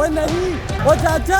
ਉੱਠ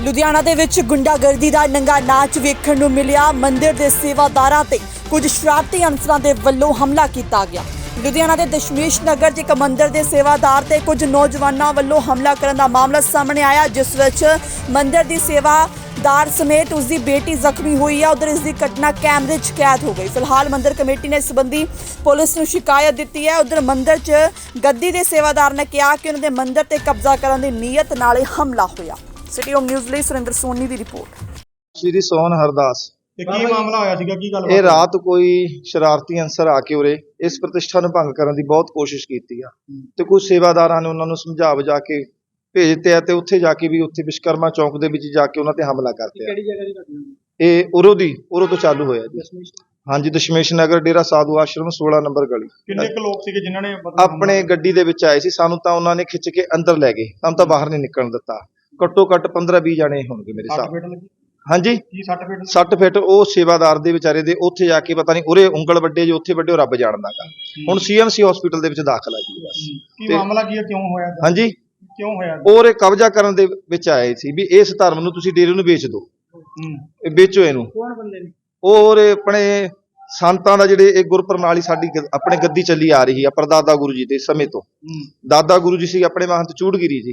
ਲੁਧਿਆਣਾ ਦੇ ਵਿੱਚ ਗੁੰਡਾਗਰਦੀ ਦਾ ਨੰਗਾ ਨਾਚ ਵੇਖਣ ਨੂੰ ਮਿਲਿਆ। ਮੰਦਿਰ ਦੇ ਸੇਵਾਦਾਰਾਂ ਤੇ ਕੁਝ ਸ਼ਰਾਰਤੀ ਅਨਸਰਾਂ ਦੇ ਵੱਲੋਂ ਹਮਲਾ ਕੀਤਾ ਗਿਆ। ਲੁਧਿਆਣਾ ਦੇ ਦਸ਼ਮੇਸ਼ ਨਗਰ 'ਚ ਇੱਕ ਮੰਦਿਰ ਦੇ ਸੇਵਾਦਾਰ ਤੇ ਕੁਝ ਨੌਜਵਾਨਾਂ ਵੱਲੋਂ ਹਮਲਾ ਕਰਨ ਦਾ ਮਾਮਲਾ ਸਾਹਮਣੇ ਆਇਆ, ਜਿਸ ਵਿੱਚ ਮੰਦਿਰ ਦੀ ਸੇਵਾਦਾਰ ਸਮੇਤ ਉਸ ਦੀ ਬੇਟੀ ਜ਼ਖਮੀ ਹੋਈ ਹੈ ਉਧਰ ਇਸ ਦੀ ਘਟਨਾ ਕੈਮਰੇ 'ਚ ਕੈਦ ਹੋ ਗਈ। ਫਿਲਹਾਲ ਮੰਦਿਰ ਕਮੇਟੀ ਨੇ ਇਸ ਸੰਬੰਧੀ ਪੁਲਿਸ ਨੂੰ ਸ਼ਿਕਾਇਤ ਦਿੱਤੀ ਹੈ। ਉਧਰ ਮੰਦਿਰ 'ਚ ਗੱਦੀ ਦੇ ਸੇਵਾਦਾਰ ਨੇ ਕਿਹਾ ਕਿ ਉਹਨਾਂ ਦੇ ਮੰਦਿਰ ਤੇ ਕਬਜ਼ਾ ਕਰਨ ਦੀ ਨੀਅਤ ਨਾਲ ਇਹ ਹਮਲਾ ਹੋਇਆ। ਸਿਟੀ ਹੋਮ ਨਿਊਜ਼ ਲਈ ਸੁਰਿੰਦਰ ਸੋਨੀ ਦੀ ਰਿਪੋਰਟ। ਸ਼੍ਰੀ ਸੋਹਨ ਹਰਦਾਸ। ਤੇ ਕੀ ਮਾਮਲਾ ਹੋਇਆ ਸੀਗਾ? ਕੀ ਗੱਲ ਇਹ ਰਾਤ ਕੋਈ ਸ਼ਰਾਰਤੀ ਅੰਸਰ ਆ ਕੇ ਉਰੇ ਇਸ ਪ੍ਰਤਿਸ਼ਠਾ ਨੂੰ ਭੰਗ ਕਰਨ ਦੀ ਬਹੁਤ ਕੋਸ਼ਿਸ਼ ਕੀਤੀ ਆ। ਤੇ ਕੁਝ ਸੇਵਾਦਾਰਾਂ ਨੇ ਉਹਨਾਂ ਨੂੰ ਸਮਝਾ ਬੁਝਾ ਕੇ ਭੇਜਤੇ ਆ ਤੇ ਉੱਥੇ ਜਾ ਕੇ ਵੀ ਉੱਥੇ ਵਿਸ਼ਕਰਮਾ ਚੌਂਕ ਦੇ ਵਿੱਚ ਜਾ ਕੇ ਉਹਨਾਂ ਤੇ ਹਮਲਾ ਕਰਤੇ ਆ। ਕਿਹੜੀ ਜਗ੍ਹਾ ਦੀ ਘਟਨਾ ਇਹ ਉਰੋ ਦੀ ਉਰੋ ਤੋਂ ਚਾਲੂ ਹੋਇਆ ਜੀ। ਹਾਂਜੀ ਦਸ਼ਮੇਸ਼ ਨਗਰ ਡੇਰਾ ਸਾਧੂ ਆਸ਼ਰਮ 16 ਨੰਬਰ ਗਲੀ। ਕਿੰਨੇ ਕੁ ਲੋਕ ਸੀਗੇ ਜਿਨ੍ਹਾਂ ਨੇ ਆਪਣੇ ਗੱਡੀ ਦੇ ਵਿੱਚ ਆਏ ਸੀ ਸਾਨੂੰ ਤਾਂ ਉਹਨਾਂ ਨੇ ਖਿੱਚ ਕੇ ਅੰਦਰ ਲੈ ਗਏ। ਸਾਨੂੰ ਤਾਂ ਬਾਹਰ ਨਹੀਂ ਨਿਕਲਣ ਦਿੱਤਾ। ਘੱਟੋ ਘੱਟ 15 20 ਜਾਣੇ ਹੋਣਗੇ ਮੇਰੇ ਹਿਸਾਬ ਹਾਂਜੀ। ਕੀ ਸੱਟ ਫੇਟ ਲੱਗੀ? 60 ਫਿੱਟ ਉਹ ਸੇਵਾਦਾਰ ਦੇ ਵਿਚਾਰੇ ਦੇ ਉੱਥੇ ਜਾ ਕੇ ਪਤਾ ਨਹੀਂ ਉਰੇ ਉਂਗਲ ਵੱਡੇ ਜੋ ਉੱਥੇ ਵੱਡੇ ਉਹ ਰੱਬ ਜਾਣਦਾਗਾ ਹੁਣ ਸੀਐਮਸੀ ਹਸਪੀਟਲ ਦੇ ਵਿੱਚ ਦਾਖਲ ਆ ਜੀ ਬਸ। ਕੀ ਮਾਮਲਾ ਕੀ ਹੈ? ਕਿਉਂ ਹੋਇਆ? ਹਾਂਜੀ। ਕਿਉਂ ਹੋਇਆ ਔਰ ਇਹ ਕਬਜ਼ਾ ਕਰਨ ਦੇ ਵਿੱਚ ਆਏ ਸੀ ਵੀ ਇਸ ਧਰਮ ਨੂੰ ਤੁਸੀਂ ਡੇਰੇ ਨੂੰ ਵੇਚ ਦਿਓ। ਇਹ ਵੇਚੋ ਇਹਨੂੰ। ਕੌਣ ਬੰਦੇ ਨੇ? ਔਰ ਆਪਣੇ ਸੰਤਾਂ ਦਾ ਜਿਹੜੇ ਇਹ ਗੁਰਪ੍ਰਣਾਲੀ ਸਾਡੀ ਆਪਣੇ ਗੱਦੀ ਚੱਲੀ ਆ ਰਹੀ ਆ ਪਰਦਾਦਾ ਗੁਰੂ ਜੀ ਦੇ ਸਮੇਂ ਤੋਂ। ਦਾਦਾ ਗੁਰੂ ਜੀ ਸੀ ਆਪਣੇ ਮਹੰਤ ਚੂੜਗਿਰੀ ਜੀ।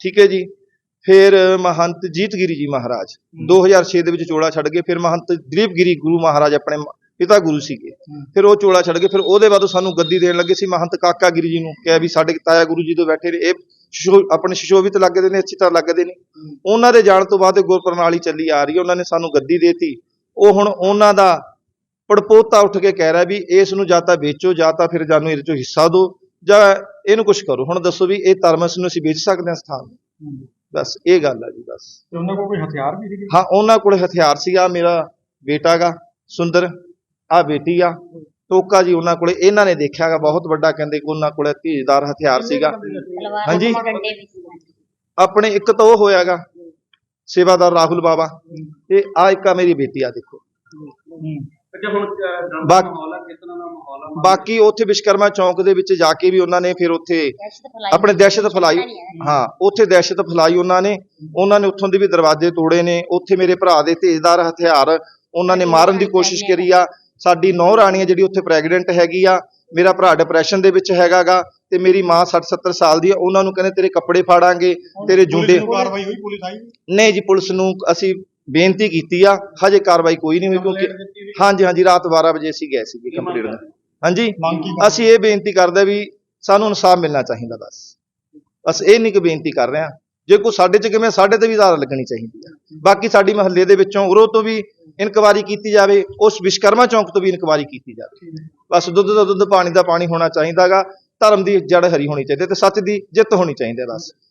ਠੀਕ ਹੈ ਜੀ। ਫਿਰ ਮਹੰਤ ਜੀਤਗਿਰੀ ਜੀ ਮਹਾਰਾਜ 2006 ਦੇ ਵਿੱਚ ਚੋਲਾ ਛੱਡ ਗਏ ਫਿਰ ਮਹੰਤ ਦਲੀਪਗਿਰੀ ਗੁਰੂ ਮਹਾਰਾਜ ਆਪਣੇ ਪਿਤਾ ਗੁਰੂ ਸੀਗੇ। ਫਿਰ ਉਹ ਚੋਲਾ ਛੱਡ ਗਏ ਫਿਰ ਉਹਦੇ ਬਾਅਦ ਸਾਨੂੰ ਗੱਦੀ ਦੇਣ ਲੱਗੇ ਸੀ। ਮਹੰਤ ਕਾਕਾ ਗਿਰੀ ਜੀ ਨੂੰ ਕਿਹਾ ਵੀ ਸਾਡੇ ਤਾਇਆ ਗੁਰੂ ਜੀ ਤੋਂ ਬੈਠੇ ਨੇ ਇਹ ਆਪਣੇ ਸ਼ਿਸ਼ੋਭਿਤ ਲੱਗਦੇ ਨੇ ਅੱਛੀ ਤਰ੍ਹਾਂ ਲੱਗਦੇ ਨੇ। ਉਹਨਾਂ ਦੇ ਜਾਣ ਤੋਂ ਬਾਅਦ ਇਹ ਗੁਰਪ੍ਰਣਾਲੀ ਚੱਲੀ ਆ ਰਹੀ ਹੈ ਉਹਨਾਂ ਨੇ ਸਾਨੂੰ ਗੱਦੀ ਦੇਤੀ। ਉਹ ਹੁਣ ਉਹਨਾਂ ਦਾ ਪੜਪੋਤਾ ਉੱਠ ਕੇ ਕਹਿ ਰਿਹਾ ਵੀ ਇਸ ਨੂੰ ਜਾਂ ਤਾਂ ਵੇਚੋ ਜਾਂ ਤਾਂ ਫਿਰ ਜਾਨੂੰ ਇਹਦੇ ਚੋਂ ਹਿੱਸਾ ਦਿਓ ਜਾਂ ਇਹਨੂੰ ਕੁਝ ਕਰੋ। ਹੁਣ ਦੱਸੋ ਵੀ ਇਹ ਧਰਮਸ ਨੂੰ ਅਸੀਂ ਵੇਚ ਸਕਦੇ ਹਾਂ ਸਥਾਨ ਨੂੰ? ਬਸ ਇਹ ਗੱਲ ਆ ਜੀ ਬਸ। ਤੇ ਉਹਨਾਂ ਕੋਲ ਕੋਈ ਹਥਿਆਰ ਵੀ ਸੀਗੇ? ਹਾਂ ਉਹਨਾਂ ਕੋਲੇ ਹਥਿਆਰ ਸੀਗਾ ਮੇਰਾ ਬੇਟਾ ਗਾ ਸੁੰਦਰ। ਆ ਬੇਟੀ ਆ ਟੋਕਾ ਜੀ ਉਹਨਾਂ ਕੋਲੇ। ਇਹਨਾਂ ਨੇ ਦੇਖਿਆਗਾ ਬਹੁਤ ਵੱਡਾ ਕਹਿੰਦੇ ਕਿ ਉਹਨਾਂ ਕੋਲੇ ਧੀਜਦਾਰ ਹਥਿਆਰ ਸੀਗਾ। ਹਾਂਜੀ। ਆਪਣੇ ਇੱਕ ਤਾਂ ਉਹ ਹੋਇਆਗਾ ਸੇਵਾਦਾਰ ਰਾਹੁਲ ਬਾਬਾ ਤੇ ਆ ਇੱਕ ਆ ਮੇਰੀ ਬੇਟੀ ਆ ਦੇਖੋ। ਅੱਛਾ ਹੁਣ ਅਹ, ਬਾਕ- ਮਾਹੌਲ ਹੈ ਕਿਸ ਤਰ੍ਹਾਂ ਦਾ ਮਾਹੌਲ ਹੈ ਬਾਕੀ ਉੱਥੇ ਵਿਸ਼ਕਰਮਾ ਚੌਂਕ ਦੇ ਵਿੱਚ ਜਾ ਕੇ ਵੀ ਉਹਨਾਂ ਨੇ ਫਿਰ ਉੱਥੇ ਆਪਣੇ ਦਹਿਸ਼ਤ ਫੈਲਾਈ ਹਾਂ। ਉੱਥੇ ਦਹਿਸ਼ਤ ਫੈਲਾਈ ਉਹਨਾਂ ਨੇ। ਉਹਨਾਂ ਨੇ ਉੱਥੋਂ ਦੇ ਵੀ ਦਰਵਾਜ਼ੇ ਤੋੜੇ ਨੇ। ਉੱਥੇ ਮੇਰੇ ਭਰਾ ਦੇ ਤੇਜ਼ਦਾਰ ਹਥਿਆਰ ਉਹਨਾਂ ਨੇ ਮਾਰਨ ਦੀ ਕੋਸ਼ਿਸ਼ ਕਰੀ ਆ। ਸਾਡੀ ਨੌ ਰਾਣੀ ਆ ਜਿਹੜੀ ਉੱਥੇ ਪ੍ਰੈਗਨੈਂਟ ਹੈਗੀ ਆ ਮੇਰਾ ਭਰਾ ਡਿਪਰੈਸ਼ਨ ਦੇ ਵਿੱਚ ਹੈਗਾਗਾ ਤੇ ਮੇਰੀ ਮਾਂ 60 70 ਸਾਲ ਦੀ ਆ। ਉਹਨਾਂ ਨੂੰ ਕਹਿੰਦੇ ਤੇਰੇ ਕੱਪੜੇ ਫਾੜਾਂਗੇ ਤੇਰੇ ਜੁੰਡੇ ਨੂੰ ਕਾਰਵਾਈ ਹੋਈ ਪੁਲਿਸ ਆਈ? ਨਹੀਂ ਜੀ ਪੁਲਿਸ ਨੂੰ ਅਸੀਂ ਬੇਨਤੀ ਕੀਤੀ ਆ ਹਜੇ ਕਾਰਵਾਈ ਕੋਈ ਨਹੀਂ ਹੋਈ ਕਿਉਂਕਿ ਹਾਂਜੀ ਹਾਂਜੀ ਰਾਤ 12 ਵਜੇ ਅਸੀਂ ਗਏ ਸੀਗੇ ਕੰਪਲੀਟ ਦਾ ਹਾਂਜੀ? ਅਸੀਂ ਇਹ ਬੇਨਤੀ ਕਰਦੇ ਵੀ ਸਾਨੂੰ ਇਨਸਾਫ ਮਿਲਣਾ ਚਾਹੀਦਾ ਬਸ। ਬਸ ਇਹ ਨਹੀਂ ਕਿ ਬੇਨਤੀ ਕਰ ਰਹੇ ਆ ਜੇ ਕੋਈ ਸਾਡੇ ਚ ਕਿਵੇਂ ਸਾਡੇ ਤੇ ਵੀ ਦਾਰ ਲੱਗਣੀ ਚਾਹੀਦੀ ਆ। ਬਾਕੀ ਸਾਡੀ ਮਹੱਲੇ ਦੇ ਵਿੱਚੋਂ ਉਰੋਂ ਤੋਂ ਵੀ ਇਨਕੁਆਰੀ ਕੀਤੀ ਜਾਵੇ ਉਸ ਵਿਸ਼ਕਰਮਾ ਚੌਂਕ ਤੋਂ ਵੀ ਇਨਕੁਆਰੀ ਕੀਤੀ ਜਾਵੇ। ਬਸ ਦੁੱਧ ਦਾ ਦੁੱਧ ਪਾਣੀ ਦਾ ਪਾਣੀ ਹੋਣਾ ਚਾਹੀਦਾਗਾ। ਧਰਮ ਦੀ ਜੜ ਹਰੀ ਹੋਣੀ ਚਾਹੀਦੀ ਤੇ ਸੱਚ ਦੀ ਜਿੱਤ ਹੋਣੀ ਚਾਹੀਦੀ ਬਸ।